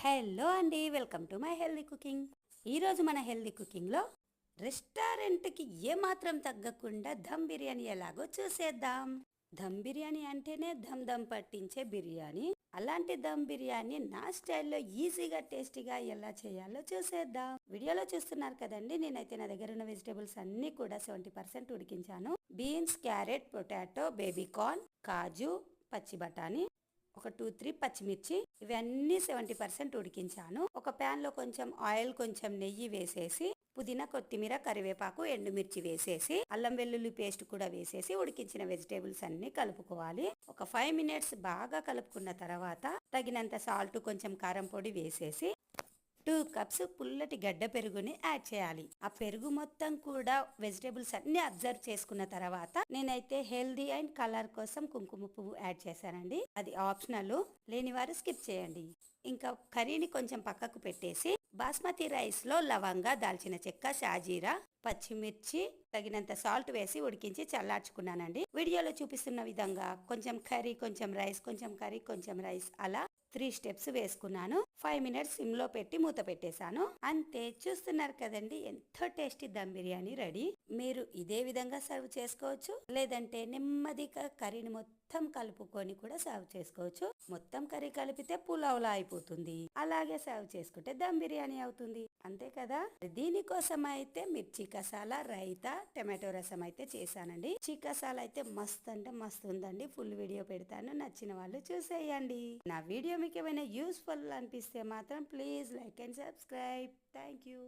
Hello అండి welcome to my healthy cooking. ఈరోజు మన హెల్దీ కుకింగ్లో రెస్టారెంట్కి ఏమాత్రం తగ్గకుండా ధమ్ బిర్యానీ ఎలాగో చూసేద్దాం. ధమ్ బిర్యానీ అంటేనే ధమ్ ధమ్ పట్టించే బిర్యానీ. అలాంటి దమ్ బిర్యానీ నా స్టైల్లో ఈజీగా టేస్టీగా ఎలా చేయాలో చూసేద్దాం. వీడియోలో చూస్తున్నారు కదండి నేనైతే నా దగ్గర ఉన్న వెజిటేబుల్స్ అన్ని కూడా seventy percent ఉడికించాను. Beans carrot potato baby corn కాజు పచ్చి బఠానీ ఒక టూ త్రీ పచ్చిమిర్చి ఇవన్నీ సెవెంటీ పర్సెంట్ ఉడికించాను. ఒక ప్యాన్లో కొంచెం ఆయిల్ కొంచెం నెయ్యి వేసేసి పుదీనా కొత్తిమీర కరివేపాకు ఎండుమిర్చి వేసేసి అల్లం వెల్లుల్లి పేస్ట్ కూడా వేసేసి ఉడికించిన వెజిటేబుల్స్ అన్ని కలుపుకోవాలి. ఒక ఫైవ్ మినిట్స్ బాగా కలుపుకున్న తర్వాత తగినంత సాల్ట్ కొంచెం కారం పొడి వేసేసి టూ కప్స్ పుల్లటి గడ్డ పెరుగుని యాడ్ చేయాలి. ఆ పెరుగు మొత్తం కూడా వెజిటేబుల్స్ అన్ని అబ్జర్వ్ చేసుకున్న తర్వాత నేనైతే హెల్దీ అండ్ కలర్ కోసం కుంకుమ పువ్వు యాడ్ చేశానండి. అది ఆప్షనల్ లేని వారు స్కిప్ చేయండి. ఇంకా కర్రీని కొంచెం పక్కకు పెట్టేసి బాస్మతి రైస్లో లవంగా దాల్చిన చెక్క షాజీరా పచ్చిమిర్చి తగినంత సాల్ట్ వేసి ఉడికించి చల్లార్చుకున్నానండి. వీడియోలో చూపిస్తున్న విధంగా కొంచెం కర్రీ కొంచెం రైస్ కొంచెం కర్రీ కొంచెం రైస్ అలా త్రీ స్టెప్స్ వేసుకున్నాను. ఫైవ్ మినిట్స్ సిమ్లో పెట్టి మూత పెట్టేశాను. అంతే చూస్తున్నారు కదండి ఎంతో టేస్టీ దమ్ బిర్యానీ రెడీ. మీరు ఇదే విధంగా సర్వ్ చేసుకోవచ్చు. లేదంటే నెమ్మదిగా కర్రీని మొత్తం కలుపుకొని కూడా సర్వ్ చేసుకోవచ్చు. మొత్తం కర్రీ కలిపితే పులావ్లా అయిపోతుంది. అలాగే సర్వ్ చేసుకుంటే దమ్ బిర్యానీ అవుతుంది. అంతే కదా? దీనికోసం అయితే మిర్చి కసాలా రైతా టమాటో రసం అయితే చేశానండి. చికసాల అయితే మస్త్ అంటే మస్తు ఉందండి. ఫుల్ వీడియో పెడతాను. నచ్చిన వాళ్ళు చూసేయండి. నా వీడియో మీకు ఏమైనా యూస్ఫుల్ అనిపిస్తే మాత్రం please like and subscribe thank you